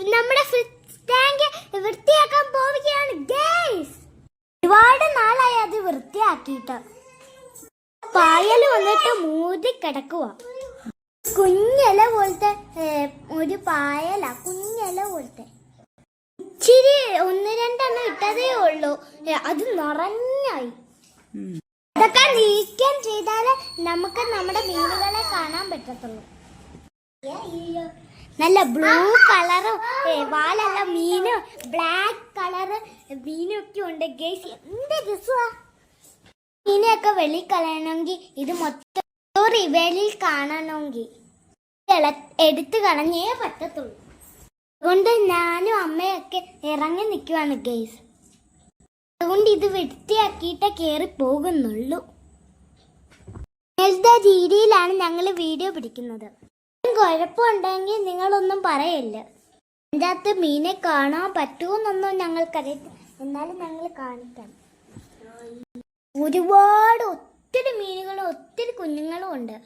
നമ്മുടെ ടാങ്ക് വൃത്തിയാക്കാൻ പോവുകയാണ് ഗൈസ് ഒരുപാട് നാളായി അത് വൃത്തിയാക്കിയിട്ട്. പായൽ വന്നിട്ട് മൂടി കിടക്കുക കുഞ്ഞില പോലത്തെ ഒരു പായല കുഞ്ഞില പോലത്തെ. ഇച്ചിരി ഒന്ന് രണ്ടെണ്ണം ഇട്ടതേ ഉള്ളൂ. അത് നിറഞ്ഞായി. അതൊക്കെ നീക്കം ചെയ്താലേ നമുക്ക് നമ്മുടെ മീനുകളെ കാണാൻ പറ്റത്തുള്ളൂ. നല്ല ബ്ലൂ കളറും വാലല്ല മീന് ബ്ലാക്ക് കളറ് മീനൊക്കെ ഉണ്ട് ഗേസ് എന്ത് രസമാ മീനെയൊക്കെ വെളി കളയണമെങ്കിൽ ഇത് മൊത്തം വെളി കാണണമെങ്കിൽ എടുത്തു കളഞ്ഞേ പറ്റത്തുള്ളൂ. അതുകൊണ്ട് ഞാനും അമ്മയൊക്കെ ഇറങ്ങി നിൽക്കുവാണ് ഗേസ് അതുകൊണ്ട് ഇത് വൃത്തിയാക്കിയിട്ടേ കയറി പോകുന്നുള്ളൂ. രീതിയിലാണ് ഞങ്ങൾ വീഡിയോ പിടിക്കുന്നത്. കുഴപ്പമുണ്ടെങ്കിൽ നിങ്ങളൊന്നും പറയല്ല. എന്റെ അകത്ത് മീനെ കാണാൻ പറ്റുമെന്നൊന്നും ഞങ്ങൾക്കറിയത്തില്ല എന്നാലും ഞങ്ങൾ കാണിക്കാം. ഒരുപാട് ഒത്തിരി മീനുകളും ഒത്തിരി കുഞ്ഞുങ്ങളും ഉണ്ട്.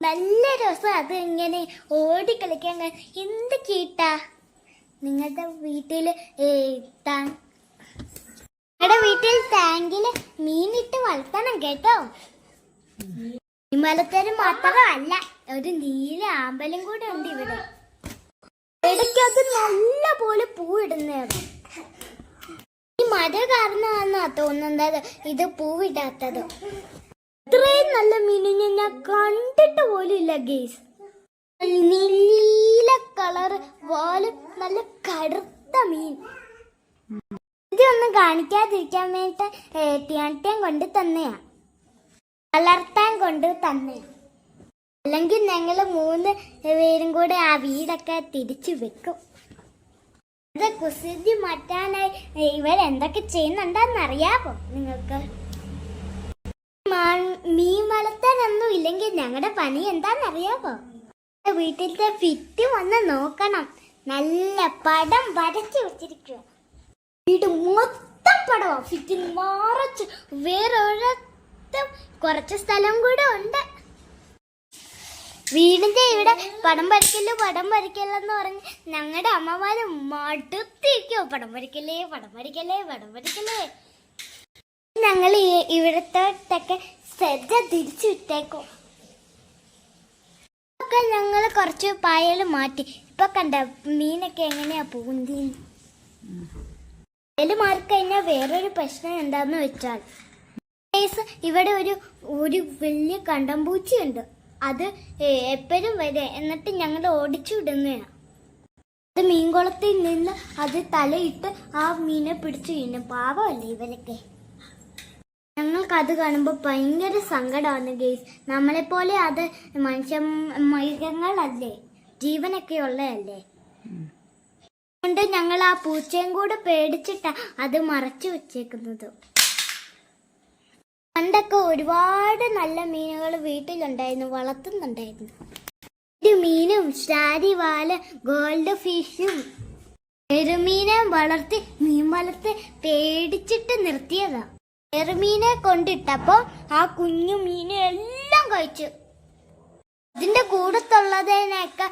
നല്ല രസം അത് ഇങ്ങനെ ഓടിക്കളിക്കാൻ എന്ത് കീട്ടാ നിങ്ങളുടെ വീട്ടിൽ നിങ്ങളുടെ വീട്ടിൽ ടാങ്കിൽ മീനിട്ട് വളർത്തണം കേട്ടോ. വിമലത്തരം മാത്രമല്ല. ഒരു നീല ആമ്പലും കൂടെ ഉണ്ട് ഇവിടെ. ഇടയ്ക്കകത്ത് നല്ല പോലെ പൂവിടുന്നതാണ് ഈ മഴ കാരണമാണെന്നാ തോന്നുന്നത്. ഇത് പൂവിടാത്തത്. ഇത്രയും നല്ല മീനിനെ ഞാൻ കണ്ടിട്ട് പോലും ഗേസ്. നീല കളർ വാൽ നല്ല കടുത്ത മീൻ. ഇതൊന്നും കാണിക്കാതിരിക്കാൻ വേണ്ടിട്ട് തീയാട്ടിയാൻ കൊണ്ട് തന്നെയാ. വളർത്താൻ കൊണ്ട് തന്നെയാ. അല്ലെങ്കിൽ ഞങ്ങൾ മൂന്ന് പേരും കൂടെ ആ വീടൊക്കെ തിരിച്ചു വെക്കും. അത് കുസൃതി മാറ്റാനായി ഇവരെന്തൊക്കെ ചെയ്യുന്നുണ്ടെന്ന് അറിയാമോ നിങ്ങൾക്ക്? മീൻ വളർത്താനൊന്നും ഇല്ലെങ്കിൽ ഞങ്ങളുടെ പണി എന്താണെന്നറിയാമോ വീട്ടിലത്തെ ഫിറ്റ് വന്ന് നോക്കണം. നല്ല പടം വരച്ചു വെച്ചിരിക്കുക വീട് മൊത്തം പടവാ. ഫിറ്റ് മറച്ച് വേറെ കുറച്ച് സ്ഥലം കൂടെ ഉണ്ട്. വീടിന്റെ ഇവിടെ പടം വരയ്ക്കല്ലോ പടം വരയ്ക്കല്ലെന്ന് പറഞ്ഞ് ഞങ്ങളുടെ അമ്മമാര് മടുത്തിരിക്കോ പടം വരയ്ക്കല്ലേ പടം വരയ്ക്കല്ലേ പടം വരയ്ക്കല്ലേ. ഞങ്ങൾ ഇവിടത്തോട്ടൊക്കെ ശ്രദ്ധ തിരിച്ചു വിട്ടേക്കോ ഒക്കെ ഞങ്ങൾ കുറച്ച് പായൽ മാറ്റി. ഇപ്പൊ കണ്ട മീനൊക്കെ എങ്ങനെയാ പൂന്തി പായൽ മാറിക്കഴിഞ്ഞാൽ വേറൊരു പ്രശ്നം എന്താന്ന് വെച്ചാൽ ഇവിടെ ഒരു ഒരു വലിയ കണ്ടംപൂച്ചയുണ്ട് അത് എപ്പോഴും വരെ. എന്നിട്ട് ഞങ്ങൾ ഓടിച്ചു വിടുന്നതാണ് അത് മീൻകുളത്തിൽ നിന്ന് അത് തലയിട്ട് ആ മീനെ പിടിച്ചു കഴിഞ്ഞു പാവമല്ലേ ഇവരൊക്കെ. ഞങ്ങൾക്ക് അത് കാണുമ്പോൾ ഭയങ്കര സങ്കടമാണ് ഗെയ്സ്. നമ്മളെപ്പോലെ അത് മനുഷ്യ മൃഗങ്ങളല്ലേ? ജീവനൊക്കെ ഉള്ളതല്ലേ? അതുകൊണ്ട് ഞങ്ങൾ ആ പൂച്ചയും കൂടെ പേടിച്ചിട്ടാണ് അത് മറച്ചു വെച്ചേക്കുന്നത്. പണ്ടൊക്കെ ഒരുപാട് നല്ല മീനുകൾ വീട്ടിലുണ്ടായിരുന്നു വളർത്തുന്നുണ്ടായിരുന്നു. ഒരു മീനും ഷാരി വാല ഗോൾഡ് ഫിഷും എരുമീനെ വളർത്തി മീൻ വളർത്തി പേടിച്ചിട്ട് നിർത്തിയതാ. എറുമീനെ കൊണ്ടിട്ടപ്പോ ആ കുഞ്ഞു മീനെ എല്ലാം കഴിച്ചു. അതിന്റെ കൂടത്തുള്ളതിനൊക്കെ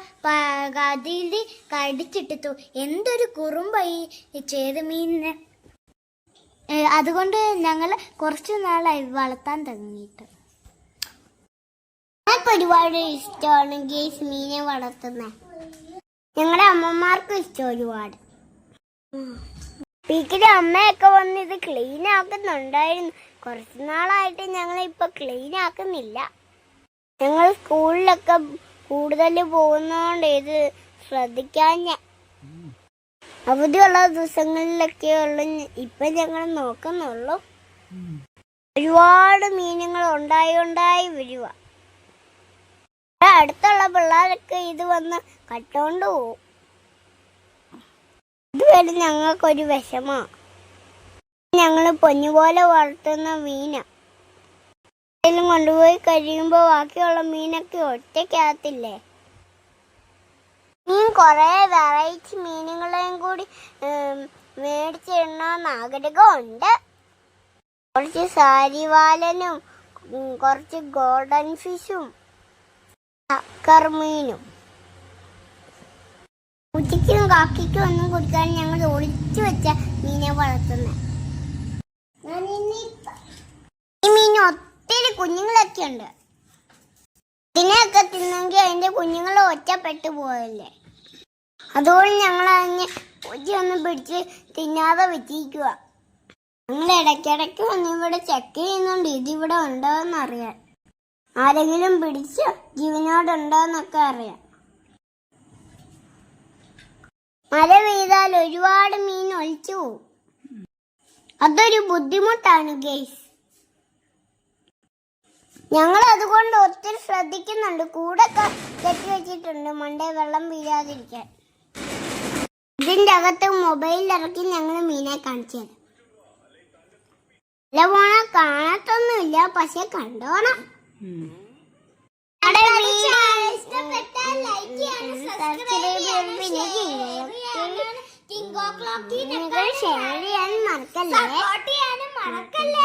അതിൽ കടിച്ചിട്ടു എന്തൊരു കുറുമ്പായി ചെറുമീനിനെ. അതുകൊണ്ട് ഞങ്ങൾ കുറച്ചു നാളായി വളർത്താൻ തുടങ്ങിയിട്ട്. ഞങ്ങൾക്ക് ഒരുപാട് ഇഷ്ടമാണ് ഗേസ് മീനെ വളർത്തുന്നത് ഞങ്ങളുടെ അമ്മമാർക്കും ഇഷ്ടം ഒരുപാട്. പീക്കിന്റെ അമ്മയൊക്കെ വന്ന് ഇത് ക്ലീൻ ആക്കുന്നുണ്ടായിരുന്നു. കുറച്ച് നാളായിട്ട് ഞങ്ങൾ ഇപ്പൊ ക്ലീൻ ആക്കുന്നില്ല. ഞങ്ങൾ സ്കൂളിലൊക്കെ കൂടുതൽ പോകുന്നതുകൊണ്ട് ഇത് ശ്രദ്ധിക്കാൻ അവധിയുള്ള ദിവസങ്ങളിലൊക്കെയുള്ള ഇപ്പം ഞങ്ങൾ നോക്കുന്നുള്ളൂ. ഒരുപാട് മീനുകൾ ഉണ്ടായി ഉണ്ടായി വരിക. അടുത്തുള്ള പിള്ളേരൊക്കെ ഇത് വന്ന് കട്ടോണ്ട് പോവും. ഇതുവരെ ഞങ്ങൾക്കൊരു വിഷമാ. ഞങ്ങൾ പൊന്നുപോലെ വളർത്തുന്ന മീന. കൊണ്ടുപോയി കഴിയുമ്പോൾ ബാക്കിയുള്ള മീനൊക്കെ ഒറ്റയ്ക്കകത്തില്ലേ? മീൻ കുറേ വെറൈറ്റി മീനുകളെയും കൂടി മേടിച്ചിടണമെന്ന് ആഗ്രഹമുണ്ട്. കുറച്ച് സാരിവാലനും കുറച്ച് ഗോൾഡൻ ഫിഷും കർമീനും ഉച്ചയ്ക്കും കാക്കിക്കും ഒന്നും കൊടുക്കാൻ ഞങ്ങൾ ഒളിച്ചു വെച്ച മീനെ വളർത്തുന്നത് ഈ മീൻ ഒത്തിരി കുഞ്ഞുങ്ങളൊക്കെ ഉണ്ട് ഇതിനെയൊക്കെ തിന്നെങ്കിൽ ഒറ്റപ്പെട്ടു പോയല്ലേ? അതുകൊണ്ട് ഞങ്ങൾ അതിനെ ഒന്ന് പിടിച്ച് തിന്നാതെ വെച്ചിരിക്കുക ഞങ്ങൾ ഇടയ്ക്കിടയ്ക്ക് ഒന്ന് ഇവിടെ ചെക്ക് ചെയ്യുന്നുണ്ട് ഇതിവിടെ ഉണ്ടോ എന്ന് അറിയാൻ. ആരെങ്കിലും പിടിച്ച് ജീവനോടുണ്ടോയെന്നൊക്കെ അറിയാം മഴ പെയ്താൽ ഒരുപാട് മീൻ ഒളിച്ചു പോകും. അതൊരു ബുദ്ധിമുട്ടാണ് ഗെയ്സ് ഞങ്ങൾ അതുകൊണ്ട് ഒത്തിരി ശ്രദ്ധിക്കുന്നുണ്ട്. കൂടെ കെട്ടി വെച്ചിട്ടുണ്ട്. മണ്ടേ വെള്ളം വീഴാതിരിക്കാൻ. ഇതിന്റെ അകത്ത് മൊബൈലിൽ ഇറക്കി ഞങ്ങൾ മീനെ കാണിച്ചത് അല്ല പോണ കാണത്തൊന്നുമില്ല പക്ഷെ കണ്ടോണം. ഷെയർ ചെയ്യാൻ മറക്കല്ലേ?